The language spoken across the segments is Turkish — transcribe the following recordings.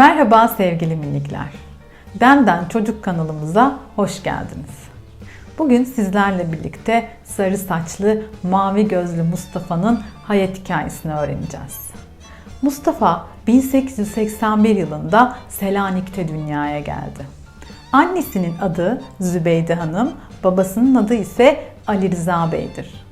Merhaba sevgili minikler. Benden Çocuk kanalımıza hoş geldiniz. Bugün sizlerle birlikte sarı saçlı, mavi gözlü Mustafa'nın hayat hikayesini öğreneceğiz. Mustafa 1881 yılında Selanik'te dünyaya geldi. Annesinin adı Zübeyde Hanım, babasının adı ise Ali Rıza Bey'dir.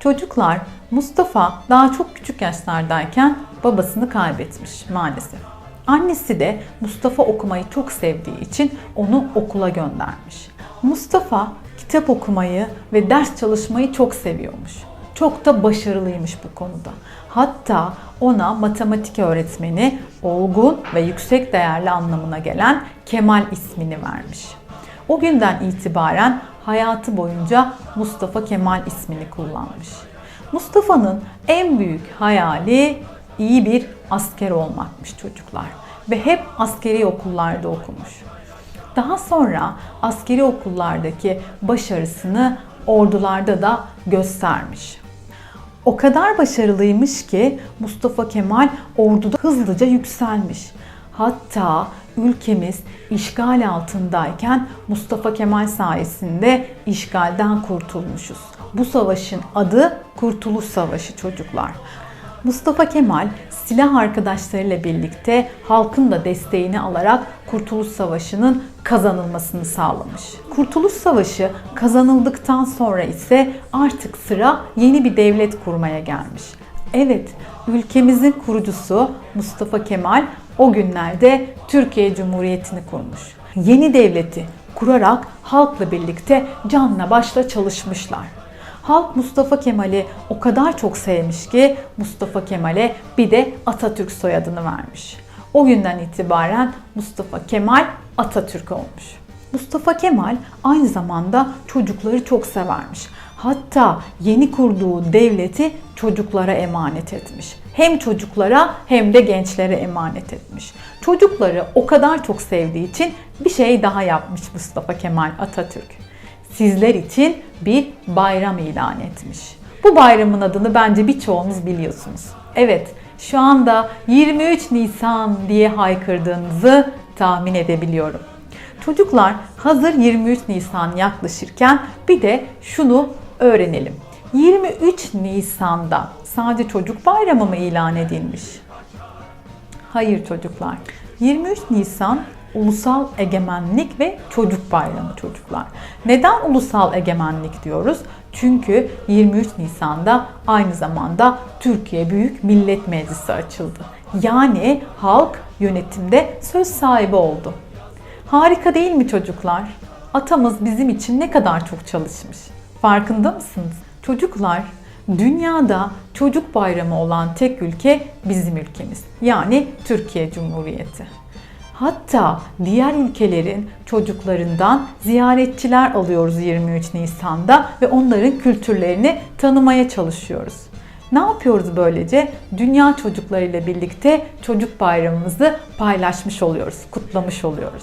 Çocuklar Mustafa daha çok küçük yaşlardayken babasını kaybetmiş maalesef. Annesi de Mustafa okumayı çok sevdiği için onu okula göndermiş. Mustafa kitap okumayı ve ders çalışmayı çok seviyormuş. Çok da başarılıymış bu konuda. Hatta ona matematik öğretmeni olgun ve yüksek değerli anlamına gelen Kemal ismini vermiş. O günden itibaren hayatı boyunca Mustafa Kemal ismini kullanmış. Mustafa'nın en büyük hayali iyi bir asker olmakmış çocuklar ve hep askeri okullarda okumuş. Daha sonra askeri okullardaki başarısını ordularda da göstermiş. O kadar başarılıymış ki Mustafa Kemal orduda hızlıca yükselmiş. Hatta ülkemiz işgal altındayken Mustafa Kemal sayesinde işgalden kurtulmuşuz. Bu savaşın adı Kurtuluş Savaşı çocuklar. Mustafa Kemal silah arkadaşlarıyla birlikte halkın da desteğini alarak Kurtuluş Savaşı'nın kazanılmasını sağlamış. Kurtuluş Savaşı kazanıldıktan sonra ise artık sıra yeni bir devlet kurmaya gelmiş. Evet, ülkemizin kurucusu Mustafa Kemal o günlerde Türkiye Cumhuriyeti'ni kurmuş. Yeni devleti kurarak halkla birlikte canla başla çalışmışlar. Halk Mustafa Kemal'i o kadar çok sevmiş ki Mustafa Kemal'e bir de Atatürk soyadını vermiş. O günden itibaren Mustafa Kemal Atatürk olmuş. Mustafa Kemal aynı zamanda çocukları çok severmiş. Hatta yeni kurduğu devleti çocuklara emanet etmiş. Hem çocuklara hem de gençlere emanet etmiş. Çocukları o kadar çok sevdiği için bir şey daha yapmış Mustafa Kemal Atatürk sizler için bir bayram ilan etmiş. Bu bayramın adını bence birçoğunuz biliyorsunuz. Evet, şu anda 23 Nisan diye haykırdığınızı tahmin edebiliyorum. Çocuklar hazır 23 Nisan yaklaşırken bir de şunu öğrenelim. 23 Nisan'da sadece çocuk bayramı mı ilan edilmiş? Hayır çocuklar. 23 Nisan Ulusal Egemenlik ve Çocuk Bayramı çocuklar. Neden ulusal egemenlik diyoruz? Çünkü 23 Nisan'da aynı zamanda Türkiye Büyük Millet Meclisi açıldı. Yani halk yönetimde söz sahibi oldu. Harika değil mi çocuklar? Atamız bizim için ne kadar çok çalışmış. Farkında mısınız? Çocuklar, dünyada çocuk bayramı olan tek ülke bizim ülkemiz. Yani Türkiye Cumhuriyeti. Hatta diğer ülkelerin çocuklarından ziyaretçiler alıyoruz 23 Nisan'da ve onların kültürlerini tanımaya çalışıyoruz. Ne yapıyoruz böylece? Dünya çocuklarıyla birlikte çocuk bayramımızı paylaşmış oluyoruz, kutlamış oluyoruz.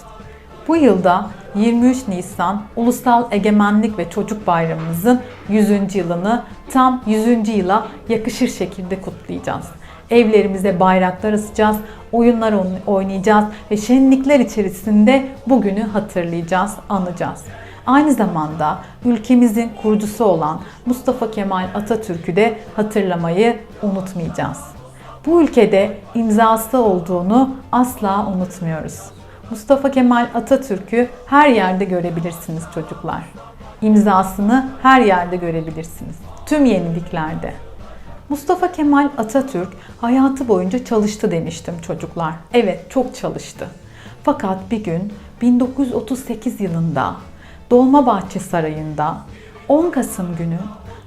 Bu yılda 23 Nisan Ulusal Egemenlik ve Çocuk Bayramımızın 100. yılını tam 100. yıla yakışır şekilde kutlayacağız. Evlerimize bayraklar asacağız, oyunlar oynayacağız ve şenlikler içerisinde bugünü hatırlayacağız, anacağız. Aynı zamanda ülkemizin kurucusu olan Mustafa Kemal Atatürk'ü de hatırlamayı unutmayacağız. Bu ülkede imzası olduğunu asla unutmuyoruz. Mustafa Kemal Atatürk'ü her yerde görebilirsiniz çocuklar. İmzasını her yerde görebilirsiniz. Tüm yeniliklerde. Mustafa Kemal Atatürk hayatı boyunca çalıştı demiştim çocuklar. Evet çok çalıştı. Fakat bir gün 1938 yılında Dolmabahçe Sarayı'nda 10 Kasım günü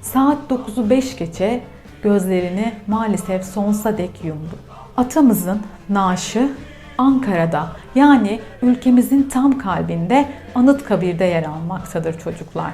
saat 9'u 5 geçe gözlerini maalesef sonsuza dek yumdu. Atamızın naaşı Ankara'da yani ülkemizin tam kalbinde Anıtkabir'de yer almaktadır çocuklar.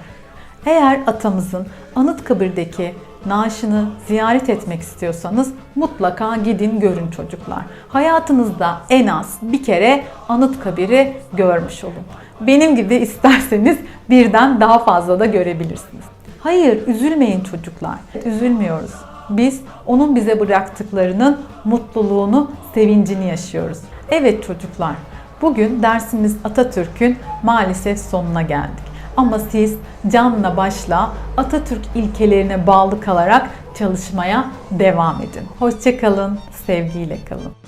Eğer atamızın Anıtkabir'deki naaşını ziyaret etmek istiyorsanız mutlaka gidin görün çocuklar. Hayatınızda en az bir kere Anıtkabir'i görmüş olun. Benim gibi isterseniz birden daha fazla da görebilirsiniz. Hayır, üzülmeyin çocuklar. Üzülmüyoruz. Biz onun bize bıraktıklarının mutluluğunu, sevincini yaşıyoruz. Evet çocuklar, bugün dersimiz Atatürk'ün maalesef sonuna geldik. Ama siz canla başla Atatürk ilkelerine bağlı kalarak çalışmaya devam edin. Hoşçakalın, sevgiyle kalın.